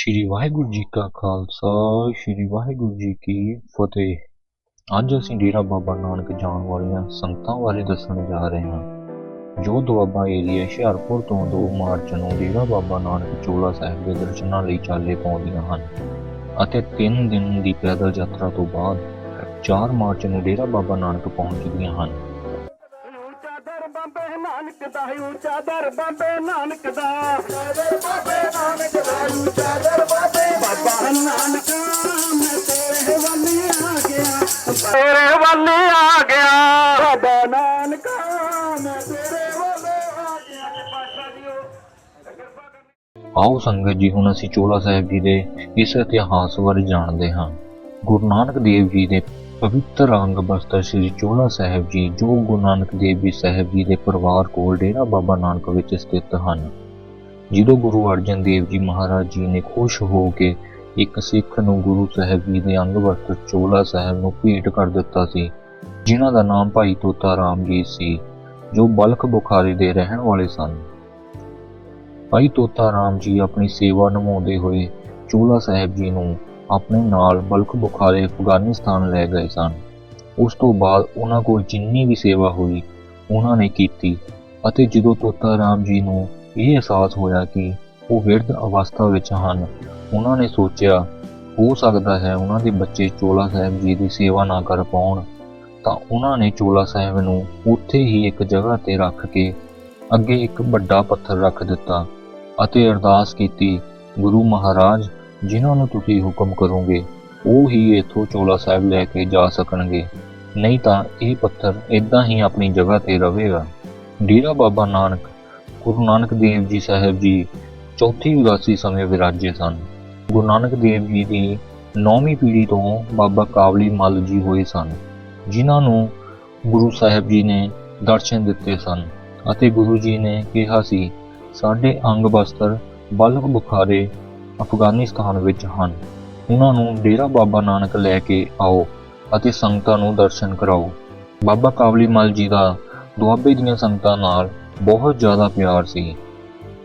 ਸ਼੍ਰੀ ਵਾਹਿਗੁਰੂ ਜੀ ਕਾ ਖਾਲਸਾ ਸ਼੍ਰੀ ਵਾਹਿਗੁਰੂ ਜੀ ਕੀ ਫਤਿਹ ਅੱਜ ਅਸੀਂ ਡੇਰਾ ਬਾਬਾ ਨਾਨਕ ਜਾਣ ਵਾਲੀਆਂ ਸੰਗਤਾਂ ਬਾਰੇ ਦੱਸਣ ਜਾ ਰਹੇ ਹਾਂ। ਜੋ ਦੁਆਬਾ ਏਰੀਆ ਹੁਸ਼ਿਆਰਪੁਰ ਤੋਂ 2 ਮਾਰਚ ਨੂੰ ਡੇਰਾ ਬਾਬਾ ਨਾਨਕ ਚੋਲਾ ਸਾਹਿਬ ਦੇ ਦਰਸ਼ਨਾਂ ਲਈ ਚਾਲੇ ਪਾਉਂਦੀਆਂ ਹਨ ਅਤੇ 3 ਦਿਨ ਦੀ ਪੈਦਲ ਯਾਤਰਾ ਤੋਂ ਬਾਅਦ 4 ਮਾਰਚ ਨੂੰ ਡੇਰਾ ਬਾਬਾ ਨਾਨਕ ਪਹੁੰਚਦੀਆਂ ਹਨ। ਦਰ ਬਾਬੇ ਨਾਨਕ ਦਾ ਉੱਚਾ ਦਰ ਬਾਬੇ ਨਾਨਕ ਦਾ। ਦਰ ਬਾਬੇ ਨਾਨਕ ਦਾ ਉੱਚਾ ਦਰ ਬਾਬੇ ਬਾਬਾ ਨਾਨਕ ਮੈਂ ਤੇਰੇ ਵੱਲ ਆ ਗਿਆ। ਤੇਰੇ ਵੱਲ ਆ ਗਿਆ। ਬਾਬਾ ਨਾਨਕ ਮੈਂ ਤੇਰੇ ਵੱਲ ਆ ਗਿਆ। ਪਾਸ਼ਾ ਜੀਓ ਕਿਰਪਾ ਕਰਨੀ। ਆਓ ਸੰਗਤ ਜੀ ਹੁਣ ਅਸੀਂ ਚੋਲਾ ਸਾਹਿਬ ਜੀ ਦੇ ਇਸ ਇਤਿਹਾਸ ਬਾਰੇ ਜਾਣਦੇ ਹਾਂ। ਗੁਰੂ ਨਾਨਕ ਦੇਵ ਜੀ ਦੇ ਪਵਿੱਤਰ ਅੰਗ ਬਸਤਰ ਸ੍ਰੀ ਚੋਲਾ ਸਾਹਿਬ ਜੀ, ਜੋ ਗੁਰੂ ਨਾਨਕ ਦੇਵ ਜੀ ਸਾਹਿਬ ਜੀ ਦੇ ਪਰਿਵਾਰ ਕੋਲ ਡੇਰਾ ਬਾਬਾ ਨਾਨਕ ਵਿੱਚ ਸਥਿਤ ਹਨ। ਜਦੋਂ ਗੁਰੂ ਅਰਜਨ ਦੇਵ ਜੀ ਮਹਾਰਾਜ ਜੀ ਨੇ ਖੁਸ਼ ਹੋ ਕੇ ਇੱਕ ਸਿੱਖ ਨੂੰ ਗੁਰੂ ਸਾਹਿਬ ਜੀ ਦੇ ਅੰਗ ਵਸਤਰ ਚੋਲਾ ਸਾਹਿਬ ਨੂੰ ਭੇਟ ਕਰ ਦਿੱਤਾ ਸੀ, ਜਿਨ੍ਹਾਂ ਦਾ ਨਾਮ ਭਾਈ ਤੋਤਾ ਰਾਮ ਜੀ ਸੀ, ਜੋ ਬਲਖ ਬੁਖਾਰੀ ਦੇ ਰਹਿਣ ਵਾਲੇ ਸਨ। ਭਾਈ ਤੋਤਾ ਰਾਮ ਜੀ ਆਪਣੀ ਸੇਵਾ ਨਿਭਾਉਂਦੇ ਹੋਏ ਚੋਲਾ ਸਾਹਿਬ ਜੀ ਨੂੰ ਆਪਣੇ ਨਾਲ ਬਲਖ ਬੁਖਾਰੇ ਅਫਗਾਨਿਸਤਾਨ ਲੈ ਗਏ ਸਨ। ਉਸ ਤੋਂ ਬਾਅਦ ਉਹਨਾਂ ਕੋਲ ਜਿੰਨੀ ਵੀ ਸੇਵਾ ਹੋਈ, ਉਹਨਾਂ ਨੇ ਕੀਤੀ ਅਤੇ ਜਦੋਂ ਤੋਤਾ ਰਾਮ ਜੀ ਨੂੰ ਇਹ ਅਹਿਸਾਸ ਹੋਇਆ ਕਿ ਉਹ ਵਿਰਧ ਅਵਸਥਾ ਵਿੱਚ ਹਨ, ਉਹਨਾਂ ਨੇ ਸੋਚਿਆ, ਹੋ ਸਕਦਾ ਹੈ ਉਹਨਾਂ ਦੇ ਬੱਚੇ ਚੋਲਾ ਸਾਹਿਬ ਜੀ ਦੀ ਸੇਵਾ ਨਾ ਕਰ ਪਾਉਣ। ਤਾਂ ਉਹਨਾਂ ਨੇ ਚੋਲਾ ਸਾਹਿਬ ਨੂੰ ਉੱਥੇ ਹੀ ਇੱਕ ਜਗ੍ਹਾ ਤੇ ਰੱਖ ਕੇ ਅੱਗੇ ਇੱਕ ਵੱਡਾ ਪੱਥਰ ਰੱਖ ਦਿੱਤਾ ਅਤੇ ਅਰਦਾਸ ਕੀਤੀ, ਗੁਰੂ ਮਹਾਰਾਜ ਜਿਨ੍ਹਾਂ ਨੂੰ ਤੁਸੀਂ ਹੁਕਮ ਕਰੋਗੇ, ਉਹ ਹੀ ਇਥੋਂ ਚੋਲਾ ਸਾਹਿਬ ਲੈ ਕੇ ਜਾ ਸਕਣਗੇ। ਨਹੀਂ ਤਾਂ ਇਹ ਪੱਥਰ ਇਦਾਂ ਹੀ ਆਪਣੀ ਜਗ੍ਹਾ ਤੇ ਰਹੇਗਾ। ਡੇਰਾ ਬਾਬਾ ਨਾਨਕ, ਗੁਰੂ ਨਾਨਕ ਦੇਵ ਜੀ ਸਾਹਿਬ ਜੀ ਚੌਥੀ ਉਦਾਸੀ ਸਮੇਂ ਵਿਰਾਜੇ ਸਨ। ਗੁਰੂ ਨਾਨਕ ਦੇਵ ਜੀ ਦੀ ਨੌਵੀਂ ਪੀੜ੍ਹੀ ਤੋਂ ਬਾਬਾ ਕਾਬਲੀ ਮੱਲ ਜੀ ਹੋਏ ਸਨ, ਜਿਨ੍ਹਾਂ ਨੂੰ ਗੁਰੂ ਸਾਹਿਬ ਜੀ ਨੇ ਦਰਸ਼ਨ ਦਿੱਤੇ ਸਨ ਅਤੇ ਗੁਰੂ ਜੀ ਨੇ ਕਿਹਾ ਸੀ, ਸਾਡੇ ਅੰਗ ਬਸਤਰ ਬਲਖ ਬੁਖਾਰੇ ਅਫਗਾਨਿਸਤਾਨ ਵਿੱਚ ਹਨ। ਉਹਨਾਂ ਨੂੰ ਡੇਰਾ ਬਾਬਾ ਨਾਨਕ ਲੈ ਕੇ ਆਓ ਅਤੇ ਸੰਗਤਾਂ ਨੂੰ ਦਰਸ਼ਨ ਕਰਾਓ। ਬਾਬਾ ਕਾਬਲੀ ਮਲ ਜੀ ਦਾ ਦੁਆਬੇ ਦੀਆਂ ਸੰਗਤਾਂ ਨਾਲ ਬਹੁਤ ਜ਼ਿਆਦਾ ਪਿਆਰ ਸੀ।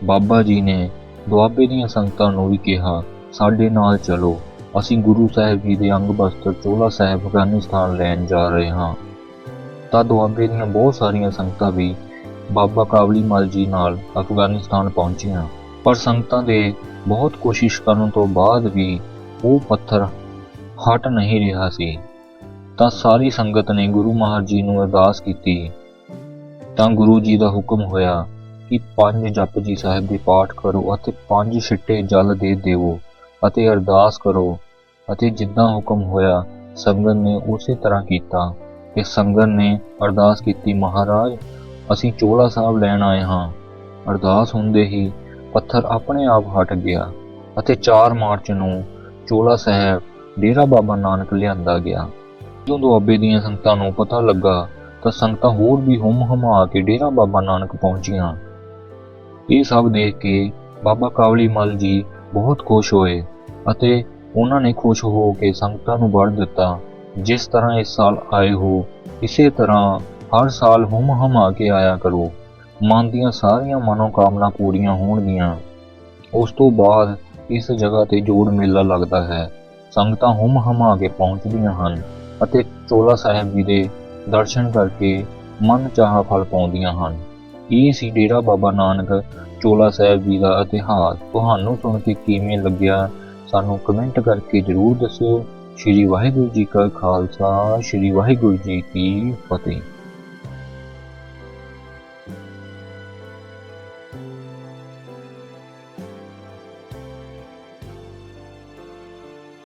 ਬਾਬਾ ਜੀ ਨੇ ਦੁਆਬੇ ਦੀਆਂ ਸੰਗਤਾਂ ਨੂੰ ਵੀ ਕਿਹਾ, ਸਾਡੇ ਨਾਲ ਚਲੋ। ਅਸੀਂ ਗੁਰੂ ਸਾਹਿਬ ਜੀ ਦੇ ਅੰਗ ਬਸਤਰ ਚੋਲਾ ਸਾਹਿਬ ਅਫਗਾਨਿਸਤਾਨ ਲੈਣ ਜਾ ਰਹੇ ਹਾਂ। ਤਾਂ ਦੁਆਬੇ ਦੀਆਂ ਬਹੁਤ ਸਾਰੀਆਂ ਸੰਗਤਾਂ ਵੀ ਬਾਬਾ ਕਾਬਲੀ ਮਲ ਜੀ ਨਾਲ ਅਫਗਾਨਿਸਤਾਨ ਪਹੁੰਚੀਆਂ। ਪਰ ਸੰਗਤਾਂ ਦੇ ਬਹੁਤ ਕੋਸ਼ਿਸ਼ ਕਰਨ ਤੋਂ ਬਾਅਦ ਵੀ ਉਹ ਪੱਥਰ ਹਟ ਨਹੀਂ ਰਿਹਾ ਸੀ। ਤਾਂ ਸਾਰੀ ਸੰਗਤ ਨੇ ਗੁਰੂ ਮਹਾਰਾਜ ਜੀ ਨੂੰ ਅਰਦਾਸ ਕੀਤੀ। ਤਾਂ ਗੁਰੂ ਜੀ ਦਾ ਹੁਕਮ ਹੋਇਆ ਕਿ ਪੰਜ ਜਪਜੀ ਸਾਹਿਬ ਦੇ ਪਾਠ ਕਰੋ ਅਤੇ ਪੰਜ ਛਿੱਟੇ ਜਲ ਦੇ ਦੇਵੋ ਅਤੇ ਅਰਦਾਸ ਕਰੋ। ਅਤੇ ਜਿੱਦਾਂ ਹੁਕਮ ਹੋਇਆ, ਸੰਗਤ ਨੇ ਉਸੇ ਤਰ੍ਹਾਂ ਕੀਤਾ ਤੇ ਸੰਗਤ ਨੇ ਅਰਦਾਸ ਕੀਤੀ, ਮਹਾਰਾਜ, ਅਸੀਂ ਚੋਲਾ ਸਾਹਿਬ ਲੈਣ ਆਏ ਹਾਂ। ਅਰਦਾਸ ਹੁੰਦੇ ਹੀ ਪੱਥਰ ਆਪਣੇ ਆਪ ਹਟ ਗਿਆ ਅਤੇ 4 ਮਾਰਚ ਨੂੰ ਚੋਲਾ ਸਾਹਿਬ ਡੇਰਾ ਬਾਬਾ ਨਾਨਕ ਲਿਆਂਦਾ ਗਿਆ। ਜਦੋਂ ਦੁਆਬੇ ਦੀਆਂ ਸੰਗਤਾਂ ਨੂੰ ਪਤਾ ਲੱਗਾ ਤਾਂ ਸੰਗਤਾਂ ਹੋਰ ਵੀ ਹੁਮ ਹਮਾ ਕੇ ਡੇਰਾ ਬਾਬਾ ਨਾਨਕ ਪਹੁੰਚੀਆਂ। ਇਹ ਸਭ ਦੇਖ ਕੇ ਬਾਬਾ ਕਾਵਲੀ ਮਲ ਜੀ ਬਹੁਤ ਖੁਸ਼ ਹੋਏ ਅਤੇ ਉਹਨਾਂ ਨੇ ਖੁਸ਼ ਹੋ ਕੇ ਸੰਗਤਾਂ ਨੂੰ ਵੜ ਦਿੱਤਾ। ਜਿਸ ਤਰ੍ਹਾਂ ਇਸ ਸਾਲ ਆਏ ਹੋ, ਇਸੇ ਤਰ੍ਹਾਂ ਹਰ ਸਾਲ ਹੁਮ ਹਮਾ ਕੇ ਆਇਆ ਕਰੋ। ਮਨ ਦੀਆਂ ਸਾਰੀਆਂ ਮਨੋਕਾਮਨਾ ਪੂਰੀਆਂ ਹੋਣਗੀਆਂ। ਉਸ ਤੋਂ ਬਾਅਦ ਇਸ ਜਗ੍ਹਾ ਤੇ ਜੋੜ ਮੇਲਾ ਲੱਗਦਾ ਹੈ। ਸੰਗਤਾਂ ਹੁਮ ਹਮਾ ਕੇ ਪਹੁੰਚਦੀਆਂ ਹਨ ਅਤੇ ਚੋਲਾ ਸਾਹਿਬ ਜੀ ਦੇ ਦਰਸ਼ਨ ਕਰਕੇ ਮਨ ਚਾਹਾ ਫਲ ਪਾਉਂਦੀਆਂ ਹਨ। ਇਹ ਸੀ ਡੇਰਾ ਬਾਬਾ ਨਾਨਕ ਚੋਲਾ ਸਾਹਿਬ ਜੀ ਦਾ ਇਤਿਹਾਸ। ਤੁਹਾਨੂੰ ਸੁਣ ਕੇ ਕਿਵੇਂ ਲੱਗਿਆ? ਸਾਨੂੰ ਕਮੈਂਟ ਕਰਕੇ ਜਰੂਰ ਦੱਸਿਓ। ਸ਼੍ਰੀ ਵਾਹਿਗੁਰੂ ਜੀ ਕਾ ਖਾਲਸਾ, ਸ਼੍ਰੀ ਵਾਹਿਗੁਰੂ ਜੀ ਕੀ ਫਤਿਹ।